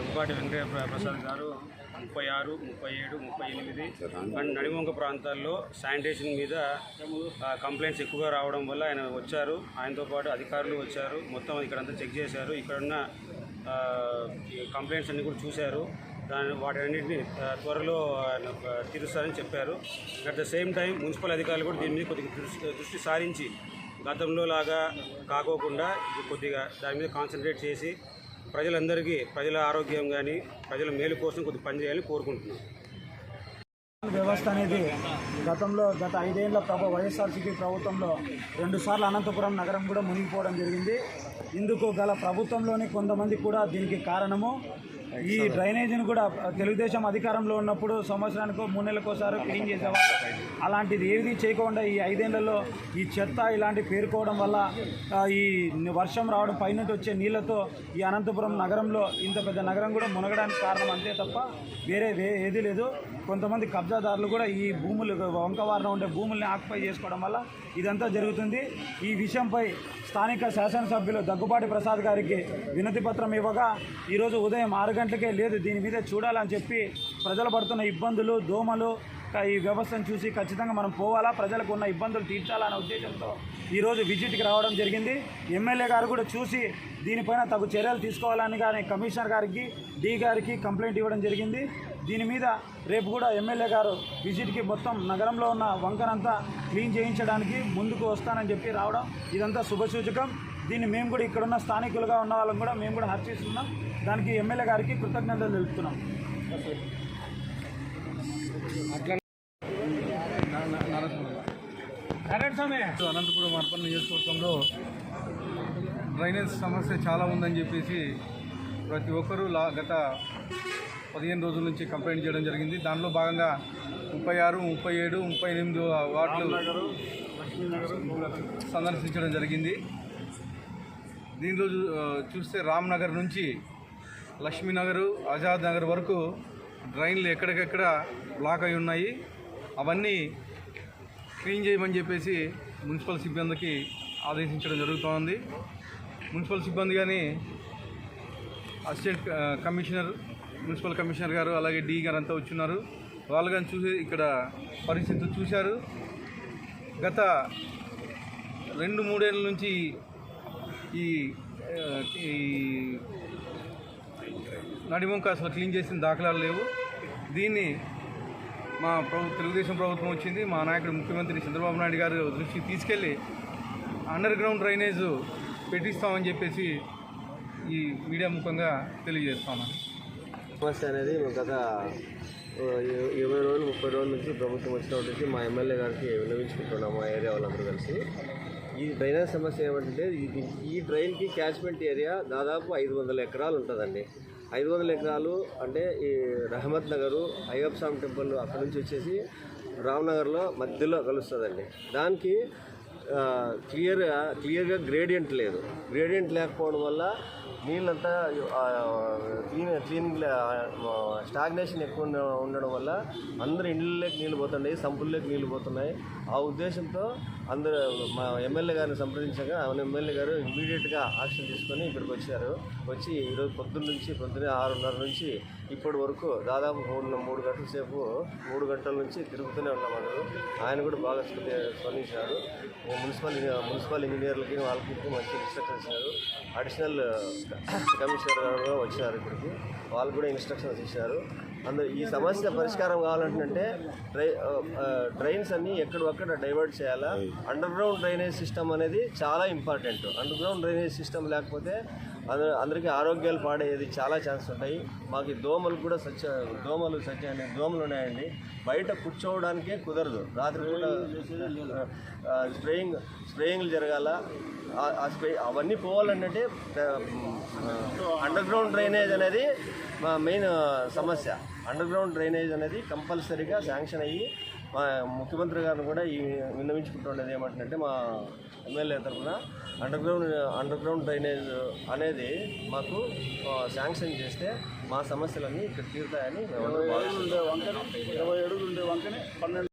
దగ్గుపాటి వెంకటేశ్వర ప్రసాద్ గారు ముప్పై ఆరు ముప్పై ఏడు ముప్పై ఎనిమిది అండ్ నడిమొంక ప్రాంతాల్లో శానిటేషన్ మీద కంప్లైంట్స్ ఎక్కువగా రావడం వల్ల ఆయన వచ్చారు. ఆయనతో పాటు అధికారులు వచ్చారు. మొత్తం ఇక్కడంతా చెక్ చేశారు. ఇక్కడున్న కంప్లైంట్స్ అన్నీ కూడా చూశారు. దాని వాటన్నింటిని త్వరలో ఆయన, తీరుస్తారని చెప్పారు. At the same time municipal అధికారులు కూడా దీని మీద కొద్దిగా దృష్టి దృష్టి సారించి గతంలో లాగా కాకోకుండా కొద్దిగా దాని మీద కాన్సన్ట్రేట్ చేసి ప్రజలందరికీ ప్రజల ఆరోగ్యం కానీ ప్రజల మేలు కోసం కొద్దిగా పనిచేయాలని కోరుకుంటున్నాను వ్యవస్థ అనేది గతంలో గత ఐదేళ్ళ ప్రభు వైఎస్ఆర్సీపీ ప్రభుత్వంలో రెండుసార్లు అనంతపురం నగరం కూడా మునిగిపోవడం జరిగింది. ఇందుకు గల ప్రభుత్వంలోని కొంతమంది కూడా దీనికి కారణము ఈ డ్రైనేజీని కూడా తెలుగుదేశం అధికారంలో ఉన్నప్పుడు సంవత్సరానికి మూడు నెలలకోసారి క్లీన్ చేసేవాళ్ళు. అలాంటిది ఏది చేయకుండా ఈ ఐదేళ్ళలో ఈ చెత్త ఇలాంటి పేరుకోవడం వల్ల ఈ వర్షం రావడం పైనుంచి వచ్చే నీళ్ళతో ఈ అనంతపురం నగరంలో ఇంత పెద్ద నగరం కూడా మునగడానికి కారణం అంతే తప్ప వేరే వే ఏది లేదు. కొంతమంది కబ్జాదారులు కూడా ఈ భూములు వంకవారణ ఉండే భూముల్ని ఆక్యుపై చేసుకోవడం వల్ల ఇదంతా జరుగుతుంది. ఈ విషయంపై స్థానిక శాసనసభ్యులు దగ్గుబాటి ప్రసాద్ గారికి వినతి పత్రం ఇవ్వగా ఈరోజు ఉదయం ఆరు గంటలకే లేదు. దీని మీద చూడాలని చెప్పి ప్రజలు పడుతున్న ఇబ్బందులు దోమలు ఈ వ్యవస్థను చూసి ఖచ్చితంగా మనం పోవాలా? ప్రజలకు ఉన్న ఇబ్బందులు తీర్చాలనే ఉద్దేశంతో ఈరోజు విజిట్కి రావడం జరిగింది. ఎమ్మెల్యే గారు కూడా చూసి దీనిపైన తగు చర్యలు తీసుకోవాలని కానీ కమిషనర్ గారికి డి గారికి కంప్లైంట్ ఇవ్వడం జరిగింది. దీని మీద రేపు కూడా ఎమ్మెల్యే గారు విజిట్కి మొత్తం నగరంలో ఉన్న వంకనంతా క్లీన్ చేయించడానికి ముందుకు వస్తానని చెప్పి రావడం ఇదంతా శుభసూచకం దీన్ని మేము కూడా ఇక్కడున్న స్థానికులుగా ఉన్న వాళ్ళం కూడా మేము కూడా హర్చిస్తున్నాం దానికి ఎమ్మెల్యే గారికి కృతజ్ఞతలు తెలుపుతున్నాం. అనంతపురం అర్బన్ నియోజకవర్గంలో డ్రైనేజ్ సమస్య చాలా ఉందని చెప్పేసి ప్రతి ఒక్కరూ లా గత పదిహేను రోజుల నుంచి కంప్లైంట్ చేయడం జరిగింది. దానిలో భాగంగా ముప్పై ఆరు ముప్పై ఏడు ముప్పై ఎనిమిది వార్డులు సందర్శించడం జరిగింది. దీనిలో చూస్తే రామ్ నగర్ నుంచి లక్ష్మీనగర్ ఆజాద్ నగర్ వరకు డ్రైన్లు ఎక్కడికెక్కడ బ్లాక్ అయి ఉన్నాయి. అవన్నీ క్లీన్ చేయమని చెప్పేసి మున్సిపల్ సిబ్బందికి ఆదేశించడం జరుగుతోంది. మున్సిపల్ సిబ్బంది కానీ అసిస్టెంట్ కమిషనర్ మున్సిపల్ కమిషనర్ గారు అలాగే డీ గారు అంతా వచ్చున్నారు. వాళ్ళు కానీ చూసి ఇక్కడ పరిస్థితులు చూశారు. గత రెండు మూడేళ్ళ నుంచి ఈ ఈ నడిముంక అసలు క్లీన్ చేసిన దాఖలాలు లేవు. దీన్ని మా ప్రభు తెలుగుదేశం ప్రభుత్వం వచ్చింది. మా నాయకుడు ముఖ్యమంత్రి చంద్రబాబు నాయుడు గారు దృష్టికి తీసుకెళ్ళి అండర్ గ్రౌండ్ డ్రైనేజ్ పెట్టిస్తామని చెప్పేసి ఈ మీడియా ముఖంగా తెలియజేస్తాను సమస్య అనేది గత ఇరవై రోజులు ముప్పై రోజుల నుంచి ప్రభుత్వం వచ్చినప్పటికి మా ఎమ్మెల్యే గారికి విన్నవించుకుంటున్నాం మా ఏరియా వాళ్ళందరూ కలిసి. ఈ డ్రైనేజ్ సమస్య ఏమంటే ఈ డ్రైన్కి క్యాచ్మెంట్ ఏరియా దాదాపు ఐదు వందల ఎకరాలు ఉంటుందండి. ఐదు వందల ఎకరాలు అంటే ఈ రహమత్ నగరు అయ్యప్ప స్వామి టెంపుల్ అక్కడ నుంచి వచ్చేసి రామ్నగర్లో మధ్యలో కలుస్తుందండి. దానికి క్లియర్గా క్లియర్గా గ్రేడియంట్ లేదు. గ్రేడియంట్ లేకపోవడం వల్ల నీళ్ళంతా క్లీన్ క్లీన్ స్టాగ్నేషన్ ఎక్కువ ఉండడం వల్ల అందరు ఇండ్లలోకి నీళ్ళు పోతున్నాయి సంపుల్లోకి నీళ్ళు పోతున్నాయి. ఆ ఉద్దేశంతో అందరూ మా ఎమ్మెల్యే గారిని సంప్రదించగా ఆయన ఎమ్మెల్యే గారు ఇమీడియట్గా యాక్షన్ తీసుకొని ఇక్కడికి వచ్చారు. వచ్చి ఈరోజు పొద్దున్న నుంచి పొద్దున్నే ఆరున్నర నుంచి ఇప్పటి వరకు దాదాపు మూడు మూడు గంటల సేపు మూడు గంటల నుంచి తిరుగుతూనే ఉన్నాం అందరూ. ఆయన కూడా బాగా స్పంది- స్పందించారు. మున్సిపల్ మున్సిపల్ ఇంజనీర్లకి వాళ్ళకి మంచి ఇన్స్ట్రక్షన్స్ ఇచ్చారు. అడిషనల్ కమిషనర్ గారు వచ్చారు ఇక్కడికి. వాళ్ళు కూడా ఇన్స్ట్రక్షన్స్ ఇచ్చారు. అందరు ఈ సమస్య పరిష్కారం కావాలంటే డ్రై డ్రైన్స్ అన్ని ఎక్కడొక్కడ డైవర్ట్ చేయాలా? అండర్ గ్రౌండ్ డ్రైనేజ్ సిస్టమ్ అనేది చాలా important. Underground drainage system లేకపోతే అందరికీ ఆరోగ్యాలు పాడేది చాలా ఛాన్స్ ఉంటాయి. మాకు దోమలు కూడా సత్య దోమలు సత్య దోమలు ఉన్నాయండి. బయట కూర్చోవడానికే కుదరదు. రాత్రి కూడా స్ప్రేయింగ్ స్ప్రేయింగ్లు జరగాల. ఆ- ఆ స్ప్రే అవన్నీ పోవాలంటే అండర్ గ్రౌండ్ డ్రైనేజ్ అనేది మా మెయిన్ సమస్య. అండర్ గ్రౌండ్ డ్రైనేజ్ అనేది కంపల్సరీగా శాంక్షన్ అయ్యి మా ముఖ్యమంత్రి గారిని కూడా ఈ విన్నవించుకుంటున్నది ఏమంటుందంటే మా ఎమ్మెల్యే తరఫున underground underground drainage అనేది మాకు శాంక్షన్ చేస్తే మా సమస్యలన్నీ ఇక్కడ తీరుతాయని మేము ఇరవై అడుగులు ఉండే వంకనే పన్నెండు